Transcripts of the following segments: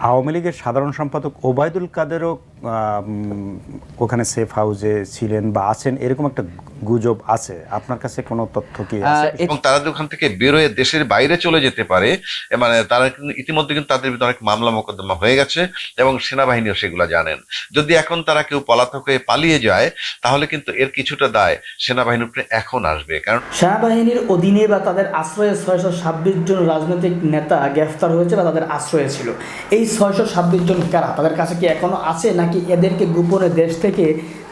আওয়ামী লীগের সাধারণ সম্পাদক ওবায়দুল কাদেরও ওখানে সেফ হাউসে ছিলেন বা আছেন এরকম একটা গুজব আছে। আপনার কাছে কোনো তথ্য কি আছে? এবং তারা ওখান থেকে বেরোয় দেশের বাইরে চলে যেতে পারে মানে তারা ইতিমধ্যে কিন্তু তাদের বিরুদ্ধে অনেক মামলা মোকদ্দমা হয়ে গেছে এবং সেনাবাহিনীও সেগুলো জানেন। যদি এখন তারা কেউ পলাতক হয়ে পালিয়ে যায় তাহলে কিন্তু এর কিছুটা দায় সেনাবাহিনীর উপরে এখন আসবে। কারণ সেনাবাহিনীর অধীনে বা তাদের আশ্রয়ে ছয়শো ছাব্বিশ জন রাজনৈতিক নেতা গ্রেফতার হয়েছে বা তাদের আশ্রয়ে ছিল। এই ছয়শো ছাব্বিশ জন কারা? তাদের কাছে কি এখনও আছে নাকি এদেরকে গোপনে দেশ থেকে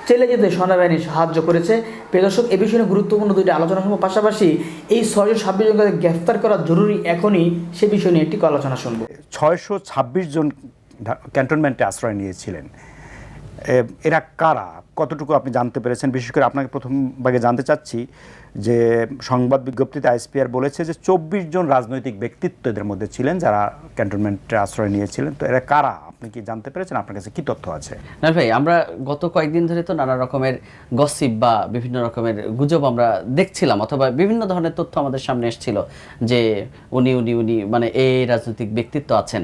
চলে যেতে সেনাবাহিনী সাহায্য করেছে? প্রদর্শক এ বিষয়ে গুরুত্বপূর্ণ দুইটি আলোচনা শুনব। পাশাপাশি এই ছয়শো ছাব্বিশ জনকে গ্রেফতার করা জরুরি এখনই, সে বিষয় নিয়ে একটি আলোচনা শুনব। ছয়শো ছাব্বিশ জন ক্যান্টনমেন্টে আশ্রয় নিয়েছিলেন। এরা কারা? কতটুকু আপনি জানতে পেরেছেন? বিশেষ করে আপনাকে প্রথম ভাগে জানতে চাচ্ছি যে সংবাদ বিজ্ঞপ্তিতে আইসপিআর বলেছে যে চব্বিশ জন রাজনৈতিক ব্যক্তিত্ব এদের মধ্যে ছিলেন যারা ক্যান্টনমেন্টে আশ্রয় নিয়েছিলেন। তো এরা কারা? আপনি কি জানতে পেরেছেন? আপনার কাছে কি তথ্য আছে? না ভাই, আমরা গত কয়েকদিন ধরে তো নানা রকমের গসিপ বা বিভিন্ন রকমের গুজব আমরা দেখছিলাম, অথবা বিভিন্ন ধরনের তথ্য আমাদের সামনে এসেছিল যে উনি উনি উনি মানে এই রাজনৈতিক ব্যক্তিত্ব আছেন।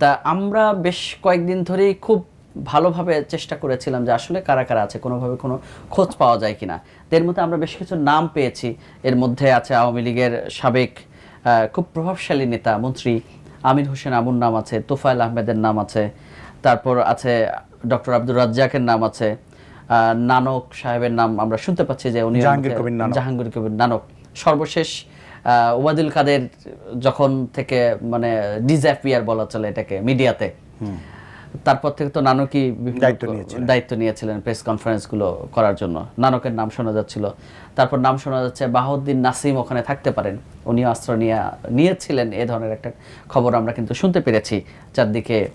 তা আমরা বেশ কয়েকদিন ধরেই খুব ভালোভাবে চেষ্টা করেছিলাম যে আসলে কারা কারা আছে কোনোভাবে কোনো খোঁজ পাওয়া যায় কিনা। তো এর মধ্যে আমরা বেশ কিছু নাম পেয়েছি। এর মধ্যে আছে আওয়ামী লীগের সাবেক খুব প্রভাবশালী নেতা মন্ত্রী আমির হোসেন আবুর নাম আছে তোফায়েল আহমেদের নাম আছে তারপর আছে ডক্টর আব্দুর রাজ্জাকের নাম আছে আহ, নানক সাহেবের নাম আমরা শুনতে পাচ্ছি যে উনি জাহাঙ্গীর কবির নানক। জাহাঙ্গীর কবির নানক। সর্বশেষ আহ, ওবায়দুল কাদের যখন থেকে মানে ডিজাপিয়ার বলা চলে এটাকে মিডিয়াতে তারপর থেকে তো নানকই দায়িত্ব নিয়েছিলেন। প্রেস কনফারেন্সগুলো করার জন্য। নানকের নাম শোনা যাচ্ছিল। তারপর নাম শোনা যাচ্ছে বাহাউদ্দিন নাসিম ওখানে থাকতে পারেন। উনিও আশ্রয় নিয়ে নিয়েছিলেন এ ধরনের একটা খবর আমরা কিন্তু শুনতে পেরেছি চারদিকে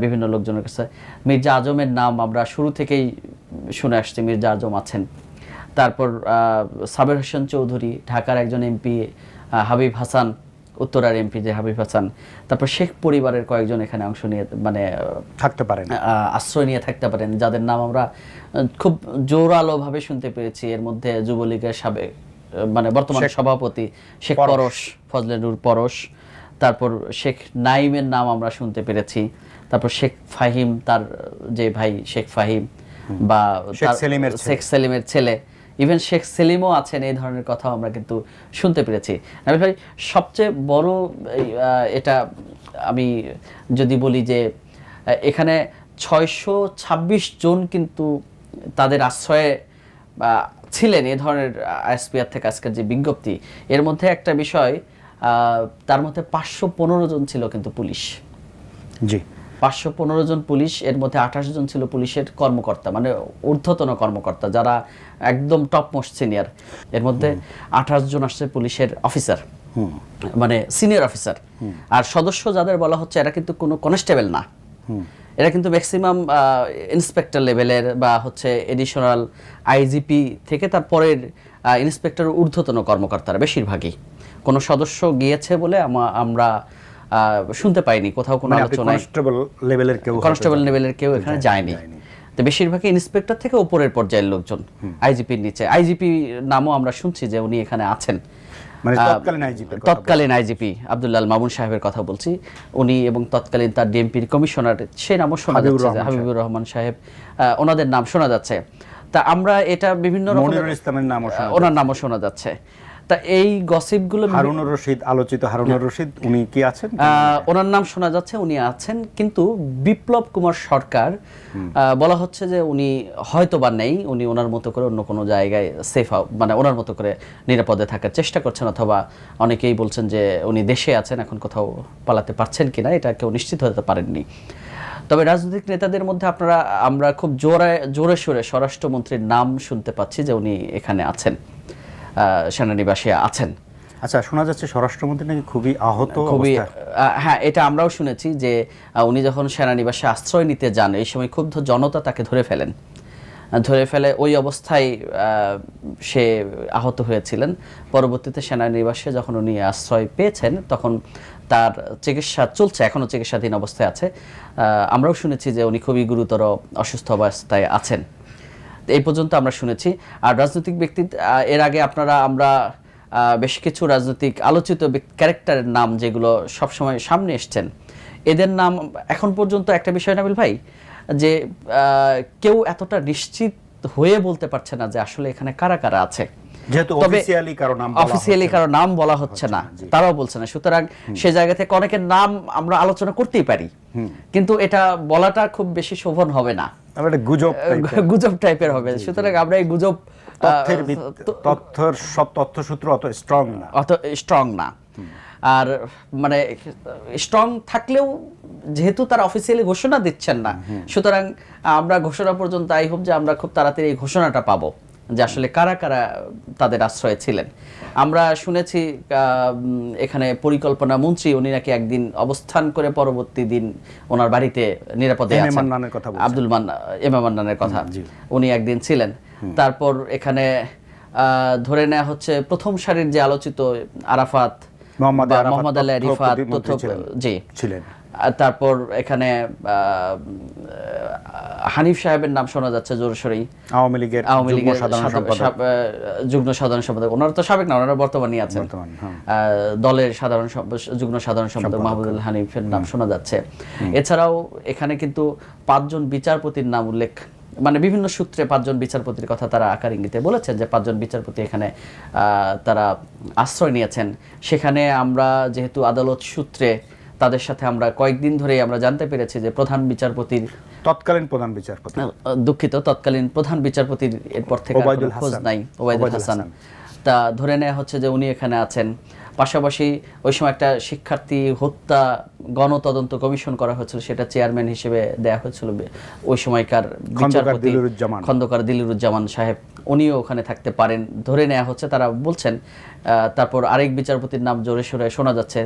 বিভিন্ন লোকজনের কাছে। মির্জা আজমের নাম আমরা শুরু থেকেই শুনে আসছি মির্জা আজম আছেন। তারপর আহ, সাবের হোসেন চৌধুরী ঢাকার একজন এমপি হাবিব হাসান উত্তরার এমপি যে হাবিব হাসান তারপর শেখ পরিবারের কয়েকজন এখানে অংশ নিয়ে মানে থাকতে পারেন। আশ্রয় নিয়ে থাকতে পারেন যাদের নাম আমরা খুব জোরালোভাবে শুনতে পেরেছি। এর মধ্যে যুবলীগের সাবেক মানে বর্তমান সভাপতি শেখ পরশ। ফজলে ফজলেনুর পরশ তারপর শেখ নাইমের নাম আমরা শুনতে পেরেছি। তারপর শেখ ফাহিম তার যে ভাই শেখ ফাহিম বা শেখ সেলিমের ছেলে। ইভেন শেখ সেলিমও আছেন, এই ধরনের কথাও আমরা কিন্তু শুনতে পেরেছি। নাবিল ভাই, সবচেয়ে বড় এটা আমি যদি বলি যে এখানে ছয়শো ছাব্বিশ জন কিন্তু তাদের আশ্রয়ে ছিলেন এ ধরনের আইএসপিআর থেকে আজকের যে বিজ্ঞপ্তি। এর মধ্যে একটা বিষয় তার মধ্যে পাঁচশো পনেরো জন ছিল কিন্তু পুলিশ। জি। পাঁচশো পনেরো জন পুলিশ এর মধ্যে আঠাশ জন ছিল পুলিশের কর্মকর্তা মানে ঊর্ধ্বতন কর্মকর্তা যারা একদম টপ মোস্ট সিনিয়র এর মধ্যে আঠাশ জন আসছে পুলিশের অফিসার মানে সিনিয়র অফিসার আর সদস্য যাদের বলা হচ্ছে এরা কিন্তু কোনো কনস্টেবল না। এরা কিন্তু ম্যাক্সিমাম ইন্সপেক্টর লেভেলের বা হচ্ছে এডিশনাল আইজিপি থেকে তারপরের ইন্সপেক্টর ঊর্ধ্বতন কর্মকর্তারা বেশিরভাগই। কোনো সদস্য গিয়েছে বলে আমরা শুনতে পাইনি কোথাও কোনো মানে আলোচনায় কনস্টেবল লেভেলের কেউ কনস্টেবল লেভেলের কেউ এখানে যায়নি। তো বেশিরভাগই ইন্সপেক্টর থেকে উপরের পর্যায়ের লোকজন আইজিপির নিচে। আইজিপি নামও আমরা শুনছি যে উনি এখানে আছেন। মানে তৎকালীন কথা তৎকালীন আইজিপি আব্দুল্লাল মামুন সাহেবের কথা বলছি। উনি এবং তৎকালীন তার ডিএমপির কমিশনার সেই নামও শোনা যাচ্ছে হাবিবুর রহমান সাহেব ওনাদের নাম শোনা যাচ্ছে। তা আমরা এটা বিভিন্ন রকমের ওনার নামও শোনা যাচ্ছে। তা এই গসিপগুলো হারুনুর রশিদ আলোচিত হারুনুর রশিদ উনি কি আছেন? ওনার নাম শোনা যাচ্ছে উনি আছেন কিন্তু বিপ্লব কুমার সরকার বলা হচ্ছে যে উনি হয়তো বা নেই উনি ওনার মতো করে অন্য কোনো জায়গায় সেফ মানে ওনার মতো করে নিরাপদে থাকার চেষ্টা করছেন অথবা অনেকেই বলছেন যে উনি দেশে আছেন এখন কোথাও পালাতে পারছেন কিনা এটা কেউ নিশ্চিত হতে পারেননি। তবে রাজনৈতিক নেতাদের মধ্যে আপনারা আমরা খুব জোরে জোরে সোরে স্বরাষ্ট্রমন্ত্রীর নাম শুনতে পাচ্ছি যে উনি এখানে আছেন। সেনানিবাসে আছেন। আচ্ছা শোনা যাচ্ছে স্বরাষ্ট্রমন্ত্রী নাকি খুবই আহত খুবই হ্যাঁ এটা আমরাও শুনেছি যে উনি যখন সেনানিবাসে আশ্রয় নিতে যান এই সময় ক্ষুব্ধ জনতা তাকে ধরে ফেলেন। ধরে ফেলে ওই অবস্থায় আহ, সে আহত হয়েছিলেন। পরবর্তীতে সেনানিবাসে যখন উনি আশ্রয় পেয়েছেন তখন তার চিকিৎসা চলছে এখনও চিকিৎসাধীন অবস্থায় আছে। আহ, আমরাও শুনেছি যে উনি খুবই গুরুতর অসুস্থ অবস্থায় আছেন। এই পর্যন্ত আমরা শুনেছি। আর রাজনৈতিক ব্যক্তি এর আগে আপনারা আমরা বেশ কিছু রাজনৈতিক আলোচিত ক্যারেক্টারের নাম যেগুলো সবসময় সামনে এসছেন এদের নাম এখন পর্যন্ত একটা বিষয় নাবিল ভাই? যে কেউ এতটা নিশ্চিত হয়ে বলতে পারছে না যে আসলে এখানে কারা কারা আছে। যেহেতু অফিসিয়ালি কারও নাম অফিসিয়ালি কারও নাম বলা হচ্ছে না তারাও বলছে না। সুতরাং সে জায়গা থেকে অনেকের নাম আমরা আলোচনা করতেই পারি। কিন্তু এটা বলাটা খুব বেশি শোভন হবে না। না। আবার একটা গুজব গুজব টাইপের হবে। সুতরাং আমরা এই গুজব তথ্যের তথ্যের সব তথ্যসূত্র অত স্ট্রং না। অত স্ট্রং না। আর মানে স্ট্রং থাকলেও যেহেতু তারা অফিসিয়ালি ঘোষণা দিচ্ছেন না সুতরাং আমরা ঘোষণা পর্যন্ত আই হোপ যে আমরা খুব তাড়াতাড়ি এই ঘোষণাটা পাবো। যে আসলে কারা কারা তাদের আশ্রয়ে ছিলেন। আমরা শুনেছি এখানে পরিকল্পনা মন্ত্রী উনি নাকি একদিন অবস্থান করে পরবর্তী দিন ওনার বাড়িতে নিরাপদে আছেন। আব্দুল মান মান্নানের কথা। উনি একদিন ছিলেন। তারপর এখানে আহ, ধরে নেওয়া হচ্ছে প্রথম সারির যে আলোচিত আরাফাত মোহাম্মদ আলী ছিলেন। জি। ছিলেন। তারপর এখানে হানিফ সাহেবের নাম শোনা যাচ্ছে জোরসরেই আওয়ামী লীগের আওয়ামী লীগের যুগ্ম সাধারণ সম্পাদক। ওনারা তো সাবেক না ওনারা বর্তমানে আছেন। হ্যাঁ। আহ, দলের সাধারণ যুগ্ম সাধারণ সম্পাদক মাহমুদুল হানিফের নাম শোনা যাচ্ছে। এছাড়াও এখানে কিন্তু পাঁচজন বিচারপতির নাম উল্লেখ মানে বিভিন্ন সূত্রে পাঁচজন বিচারপতির কথা তারা আকার ইঙ্গিতে বলেছেন যে পাঁচজন বিচারপতি এখানে আহ, তারা আশ্রয় নিয়েছেন। সেখানে আমরা যেহেতু আদালত সূত্রে তাদের সাথে আমরা কয়েকদিন ধরেই আমরা জানতে পেরেছি যে প্রধান বিচারপতির তৎকালীন প্রধান বিচারপতি। দুঃখিত তৎকালীন প্রধান বিচারপতির এরপর থেকে খোঁজ নাই ওবায়দুল হাসান। তা ধরে নেওয়া হচ্ছে যে উনি এখানে আছেন। পাশাপাশি ওই সময় একটা শিক্ষার্থী হত্যা গণতদন্ত কমিশন করা হয়েছিল সেটা চেয়ারম্যান হিসেবে দেয়া হয়েছিল ওই সময়কার বিচারপতি খন্দকার দিলুরুজ্জামান সাহেব উনিও ওখানে থাকতে পারেন। ধরে নেওয়া হচ্ছে তারা বলছেন আহ, তারপর আরেক বিচারপতির নাম জোরে সোরে শোনা যাচ্ছে।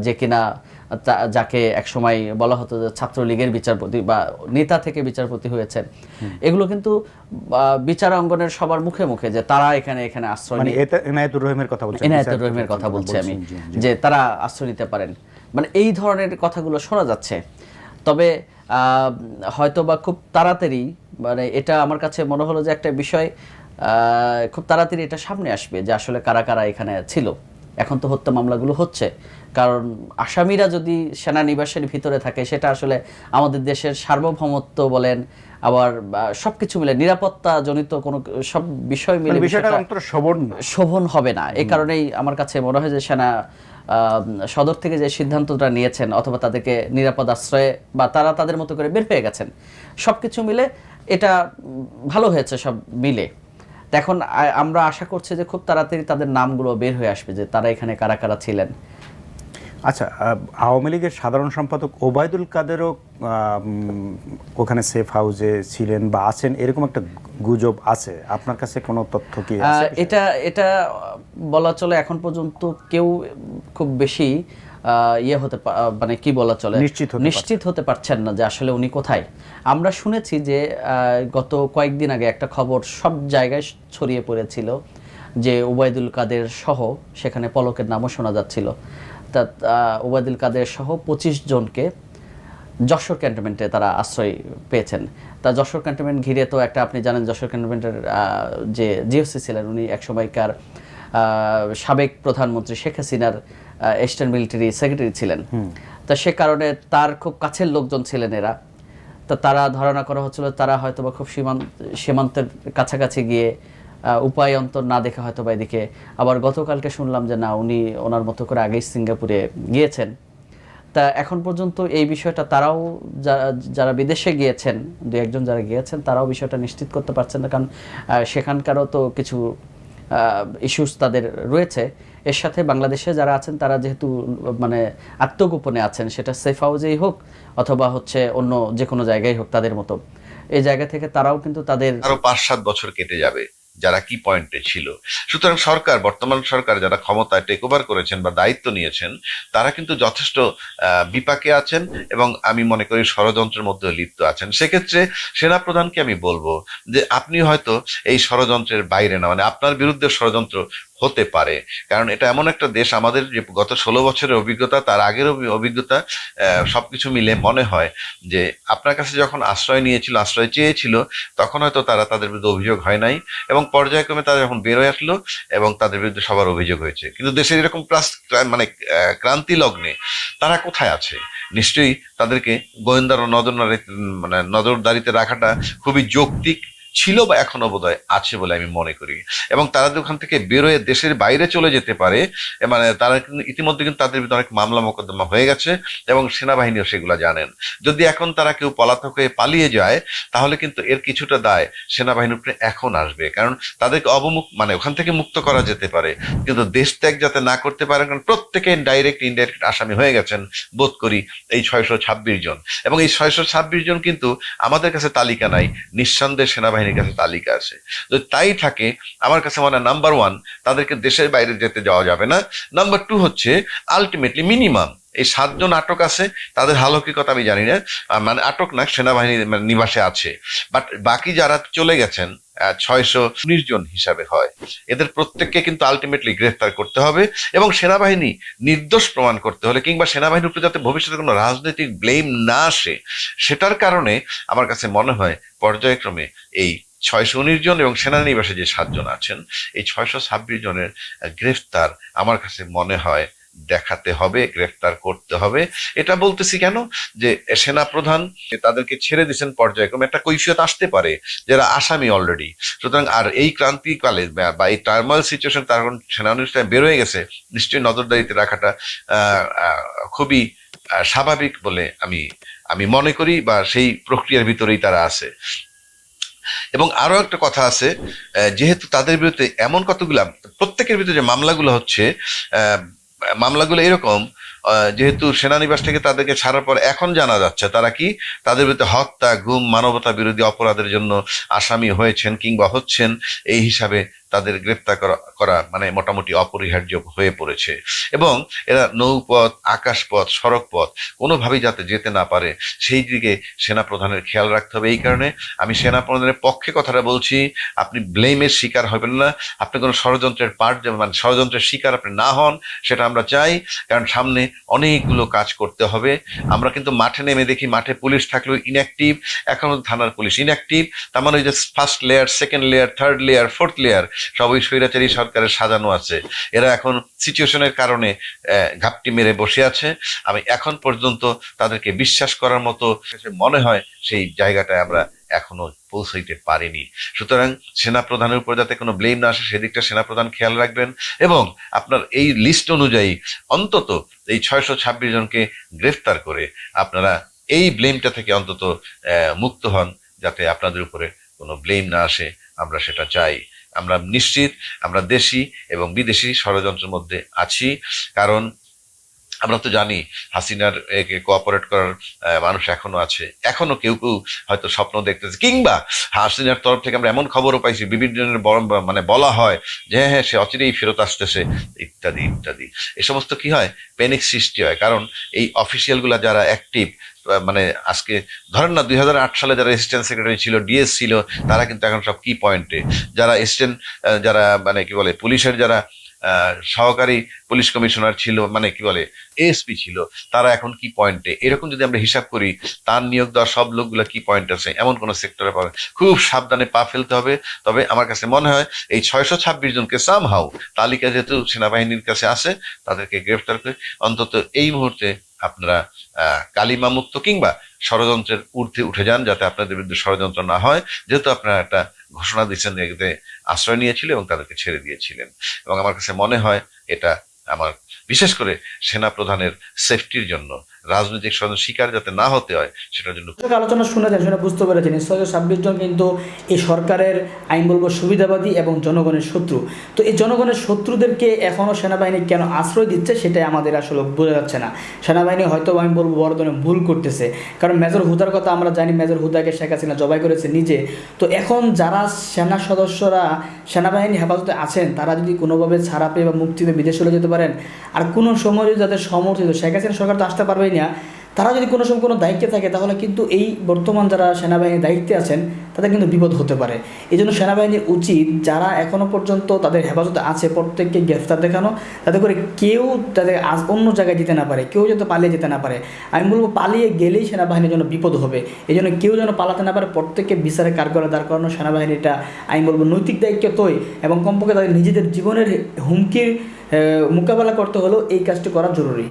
যে কিনা যাকে একসময় বলা হতো যে ছাত্রলীগের বিচারপতি বা নেতা থেকে বিচারপতি হয়েছেন। এগুলো কিন্তু বিচার অঙ্গনের সবার মুখে মুখে যে তারা এখানে এখানে আশ্রয় মানে এনায়েতুর রহিমের কথা বলছেন। এনায়েতুর রহিমের কথা বলছি আমি। যে তারা আশ্রয় নিতে পারেন। মানে এই ধরনের কথাগুলো শোনা যাচ্ছে। তবে আহ, হয়তো বা খুব তাড়াতাড়ি মানে এটা আমার কাছে মনে হলো যে একটা বিষয় আহ, খুব তাড়াতাড়ি এটা সামনে আসবে যে আসলে কারা কারা এখানে ছিল। এখন তো হত্যা মামলাগুলো হচ্ছে। কারণ আসামিরা যদি সেনানিবাসের ভিতরে থাকে সেটা আসলে আমাদের দেশের সার্বভৌমত্ব বলেন আবার আহ, সবকিছু মিলে নিরাপত্তা জনিত কোনো সব বিষয় মিলে মানে শোভন শোভন হবে না। এই কারণেই আমার কাছে মনে হয় যে সেনা সদর থেকে যে সিদ্ধান্তটা নিয়েছেন অথবা তাদেরকে নিরাপদ আশ্রয়ে বা তারা তাদের মতো করে বের পেয়ে গেছেন সবকিছু মিলে এটা ভালো হয়েছে সব মিলে। তো এখন আমরা আশা করছি যে খুব তাড়াতাড়ি তাদের নামগুলো বের হয়ে আসবে যে তারা এখানে কারা কারা ছিলেন। আচ্ছা আওয়ামী লীগের সাধারণ সম্পাদক ওবায়দুল কাদেরও ওখানে সেফ হাউসে ছিলেন বা আছেন এরকম একটা গুজব আছে। আপনার কাছে কোনো তথ্য কি এটা এটা বলা চলে এখন পর্যন্ত কেউ খুব বেশি ইয়ে হতে মানে কি বলা চলে? নিশ্চিত হতে নিশ্চিত হতে পারছেন না যে আসলে উনি কোথায়। আমরা শুনেছি যে গত কয়েকদিন আগে একটা খবর সব জায়গায় ছড়িয়ে পড়েছিল যে ওবায়দুল কাদের সহ সেখানে পলকের নামও শোনা যাচ্ছিল তা আহ, ওবায়দুল কাদের সহ পঁচিশ জনকে যশোর ক্যান্টনমেন্টে তারা আশ্রয় পেয়েছেন। তা যশোর ক্যান্টনমেন্ট ঘিরে তো একটা আপনি জানেন যশোর ক্যান্টনমেন্টের যে জিওসি ছিলেন উনি একসময়কার আহ, সাবেক প্রধানমন্ত্রী শেখ হাসিনার ইস্টার্ন মিলিটারি সেক্রেটারি ছিলেন। তা সে কারণে তার খুব কাছের লোকজন ছিলেন এরা। তা তারা ধারণা করা হচ্ছিল তারা হয়তো বা খুব সীমান্ত সীমান্তের কাছাকাছি গিয়ে উপায় অন্তর না দেখে হয়তো বা এদিকে। আবার গতকালকে শুনলাম যে না উনি ওনার মতো করে আগেই সিঙ্গাপুরে গিয়েছেন। তা এখন পর্যন্ত এই বিষয়টা তারাও যারা যারা বিদেশে গিয়েছেন দু একজন যারা গিয়েছেন তারাও বিষয়টা নিশ্চিত করতে পারছেন না। কারণ সেখানকারও তো কিছু ইস্যুস তাদের রয়েছে। এর সাথে বাংলাদেশে যারা আছেন, তারা যেহেতু মানে আত্মগোপনে আছেন, সেটা সেফ হাউজেই হোক অথবা হচ্ছে অন্য যে কোনো জায়গায় হোক তাদের মতো। এই জায়গা থেকে তারাও কিন্তু তাদের আরও পাঁচ সাত বছর কেটে যাবে। যারা কি পয়েন্টে ছিল। সুতরাং সরকার, বর্তমান সরকার যারা ক্ষমতায় টেক ওভার করেছেন বা দায়িত্ব নিয়েছেন, তারা কিন্তু যথেষ্ট বিপাকে আছেন এবং আমি মনে করি ষড়যন্ত্রের মধ্যে লিপ্ত আছেন। সেক্ষেত্রে সেনাপ্রধানকে আমি বলব যে, আপনি হয়তো এই ষড়যন্ত্রের বাইরে না মানে আপনার বিরুদ্ধে ষড়যন্ত্র হতে পারে। কারণ এটা এমন একটা দেশ আমাদের যে গত ষোলো বছরের অভিজ্ঞতা তার আগের অভিজ্ঞতা আহ, সবকিছু মিলে মনে হয় যে আপনার কাছে যখন আশ্রয় নিয়েছিল আশ্রয় চেয়েছিল তখন হয়তো তারা তাদের বিরুদ্ধে অভিযোগ হয় নাই এবং পর্যায়ক্রমে তারা যখন বেরোয় আসলো এবং তাদের বিরুদ্ধে সবার অভিযোগ হয়েছে। কিন্তু দেশের এরকম প্রাস- মানে ক্রান্তি লগ্নে তারা কোথায় আছে? নিশ্চয়ই তাদেরকে গোয়েন্দার নজরদারি মানে নজরদারিতে রাখাটা খুবই যৌক্তিক ছিল বা এখনও বোধহয় আছে বলে আমি মনে করি। এবং তারা যে ওখান থেকে বেরোয় দেশের বাইরে চলে যেতে পারে মানে তারা কিন্তু ইতিমধ্যে কিন্তু তাদের ভিতরে অনেক মামলা মোকদ্দমা হয়ে গেছে এবং সেনাবাহিনীও সেগুলো জানেন। যদি এখন তারা কেউ পলাতক হয়ে পালিয়ে যায়, তাহলে কিন্তু এর কিছুটা দায় সেনাবাহিনীর উপরে এখন আসবে। কারণ তাদেরকে অবমুখ মানে ওখান থেকে মুক্ত করা যেতে পারে। কিন্তু দেশ ত্যাগ যাতে না করতে পারে, কারণ প্রত্যেকে ডাইরেক্ট ইনডাইরেক্ট আসামি হয়ে গেছেন বোধ করি এই ছয়শো ছাব্বিশ জন। এবং এই ছয়শো ছাব্বিশ জন কিন্তু আমাদের কাছে তালিকা নাই। নিঃসন্দেহে সেনাবাহিনীর কাছে তালিকা আছে। যদি তাই থাকে, আমার কাছে মনে হয় নাম্বার ওয়ান তাদেরকে দেশের বাইরে যেতে যাওয়া যাবে না। নাম্বার টু হচ্ছে আলটিমেটলি মিনিমাম এই সাতজন আটক আছে, তাদের হাল হকিকত আমি জানি না। মানে আটক না সেনাবাহিনী মানে নিবাসে আছে। বাট বাকি যারা চলে গেছেন ছয়শো উনিশ জন হিসাবে হয়। এদের প্রত্যেককে কিন্তু আলটিমেটলি গ্রেফতার করতে হবে এবং সেনাবাহিনী নির্দোষ প্রমাণ করতে হলে কিংবা সেনাবাহিনীর উপরে যাতে ভবিষ্যতে কোনো রাজনৈতিক ব্লেম না আসে, সেটার কারণে আমার কাছে মনে হয় পর্যায়ক্রমে এই ছয়শো উনিশ জন এবং সেনানিবাসে যে সাতজন আছেন, এই ছয়শো ছাব্বিশ জনের গ্রেফতার আমার কাছে মনে হয় দেখাতে হবে, গ্রেফতার করতে হবে। এটা বলতেছি কেন? যে সেনা প্রধান তাদেরকে ছেড়ে দিয়েছেন পর্যায়ক্রমে। একটা কৈফিয়ত আসতে পারে, যারা আসামি অলরেডি সুতরাং আর এই ক্রান্তিকালে বা- এই টার্মাল সিচুয়েশন তার কারণ সেনানুষ্ঠানে বের হয়ে গেছে, নিশ্চয়ই নজরদারিতে রাখাটা খুবই স্বাভাবিক বলে আমি আমি মনে করি বা সেই প্রক্রিয়ার ভিতরেই তারা আছে। এবং আরও একটা কথা আছে যেহেতু তাদের বিরুদ্ধে এমন কতগুলা, প্রত্যেকের ভিতরে যে মামলাগুলো হচ্ছে মামলাগুলো এরকম যেহেতু সেনানিবাস থেকে তাদেরকে ছাড়ার পর এখন জানা যাচ্ছে তারা কি তাদের বিরুদ্ধে হত্যা, গুম, মানবতা বিরোধী অপরাধের জন্য আসামি হয়েছেন কিংবা হচ্ছেন, এই হিসাবে তাদের গ্রেপ্তার করা মানে মোটামুটি অপরিহার্য হয়ে পড়েছে। এবং এরা নৌপথ, আকাশপথ, সড়কপথ কোনোভাবেই যাতে যেতে না পারে, সেই দিকে সেনা প্রধানের খেয়াল রাখতে হবে। এই কারণে আমি সেনা প্রধানের পক্ষে কথাটা বলছি, আপনি ব্লেমের শিকার হবেন না, আপনি কোনো ষড়যন্ত্রের পার্ট মানে ষড়যন্ত্রের শিকার আপনি না হন, সেটা আমরা চাই, কারণ সামনে অনেকগুলো কাজ করতে হবে। আমরা কিন্তু মাঠে নেমে দেখি, মাঠে পুলিশ থাকলেও ইনঅ্যাক্টিভ এখনও থানার পুলিশ ইনঅ্যাক্টিভ তার মানে ওই যে first layer second layer third layer fourth layer সবই স্বৈরাচারী সরকারের সাজানো আছে। এরা এখন সিচুয়েশনের কারণে ঘাপটি মেরে বসে আছে। আমি এখন পর্যন্ত তাদেরকে বিশ্বাস করার মতো, মনে হয় সেই জায়গাটায় আমরা এখনও পৌঁছাইতে পারিনি। সুতরাং সেনাপ্রধানের উপর যাতে কোনো ব্লেম না আসে, সেদিকটা সেনাপ্রধান খেয়াল রাখবেন এবং আপনার এই লিস্ট অনুযায়ী অন্তত এই ছয়শো ছাব্বিশ জনকে গ্রেফতার করে আপনারা এই ব্লেমটা থেকে অন্তত মুক্ত হন যাতে আপনাদের উপরে কোনো ব্লেম না আসে। আমরা সেটা চাই। আমরা নিশ্চিত, আমরা দেশি এবং বিদেশি ষড়যন্ত্রের মধ্যে আছি, কারণ আমরা তো জানি হাসিনার একে কোঅপারেট করার মানুষ এখনও আছে। এখনও কেউ কেউ হয়তো স্বপ্ন দেখতেছে। কিংবা হাসিনার তরফ থেকে আমরা এমন খবরও পাইছি, বিভিন্ন মানে বলা হয় যে হ্যাঁ হ্যাঁ সে অচিরেই ফেরত আসতেছে, ইত্যাদি ইত্যাদি। এ সমস্ত কি হয়? প্যানিক সৃষ্টি হয়। কারণ এই অফিসিয়ালগুলা যারা অ্যাক্টিভ মানে আজকে, ধরেন না, দুই হাজার আট সালে যারা অ্যাসিস্ট্যান্ট সেক্রেটারি ছিল ডিএস ছিল, তারা কিন্তু এখন সব কি পয়েন্টে যারা অ্যাসিস্ট্যান্ট যারা মানে কি বলে, পুলিশের যারা সহকারী পুলিশ কমিশনার ছিল মানে কি বলে এএসপি ছিল, তারা এখন কি পয়েন্টে এরকম যদি আমরা হিসাব করি, তার নিয়োগ দেওয়া সব লোকগুলো কি পয়েন্ট আছে? এমন কোন সেক্টরে পাবে। খুব সাবধানে পা ফেলতে হবে, তবে আমার কাছে মনে হয় এই ছয়শো ছাব্বিশ জনকে সামহাও তালিকা যেহেতু সেনাবাহিনীর কাছে আছে, তাদেরকে গ্রেফতার করে অন্তত এই মুহূর্তে আপনারা কালিমা মুক্ত কিংবা ষড়যন্ত্রের ঊর্ধ্বে উঠে যান যাতে আপনাদের বিরুদ্ধে ষড়যন্ত্র না হয়। যেহেতু আপনারা একটা ঘোষণা দিয়েছেন এতে আশ্রয় নিয়েছিল এবং তাদেরকে ছেড়ে দিয়েছিলেন। এবং আমার কাছে মনে হয় এটা আমার, বিশেষ করে সেনা প্রধানের সেফটির জন্য রাজনৈতিক ষড়যন্ত্র শিকার যাতে না হতে হয়, সেটার জন্য আলোচনা শুনেছেন, শুনে বুঝতে পেরেছেন ছয়শো ছাব্বিশ জন কিন্তু এই সরকারের আইন বলব সুবিধাবাদী এবং জনগণের শত্রু। তো এই জনগণের শত্রুদেরকে এখনও সেনাবাহিনী কেন আশ্রয় দিচ্ছে, সেটাই আমাদের আসলে বোঝা যাচ্ছে না। সেনাবাহিনী হয়তো আমি বলব, বড় ধরনের ভুল করতেছে। কারণ মেজর হুদার কথা আমরা জানি, মেজর হুদাকে শেখ হাসিনা জবাই করেছে নিজে। তো এখন যারা সেনা সদস্যরা সেনাবাহিনী হেফাজতে আছেন, তারা যদি কোনোভাবে ছাড়া পেয়ে বা মুক্তিতে বিদেশে চলে যেতে পারেন, আর কোনো সময় যদি যাদের সমর্থিত, শেখ হাসিনা সরকার তো আসতে পারবেই না, তারা যদি কোনো সময় কোনো দায়িত্বে থাকে, তাহলে কিন্তু এই বর্তমান যারা সেনাবাহিনীর দায়িত্বে আছেন, তাদের কিন্তু বিপদ হতে পারে। এই জন্য সেনাবাহিনীর উচিত যারা এখনও পর্যন্ত তাদের হেফাজতে আছে, প্রত্যেককে গ্রেফতার দেখানো, যাতে করে কেউ তাদের আজ- অন্য জায়গায় যেতে না পারে, কেউ যাতে পালিয়ে যেতে না পারে। আমি বলব পালিয়ে গেলেই সেনাবাহিনীর জন্য বিপদ হবে। এই জন্য কেউ যেন পালাতে না পারে, প্রত্যেককে বিচারে কারগরে দাঁড় করানো সেনাবাহিনীটা, আমি বলব নৈতিক দায়িত্ব তোই এবং কমপক্ষে তাদের নিজেদের জীবনের হুমকির মোকাবেলা করতে হলেও এই কাজটি করা জরুরি।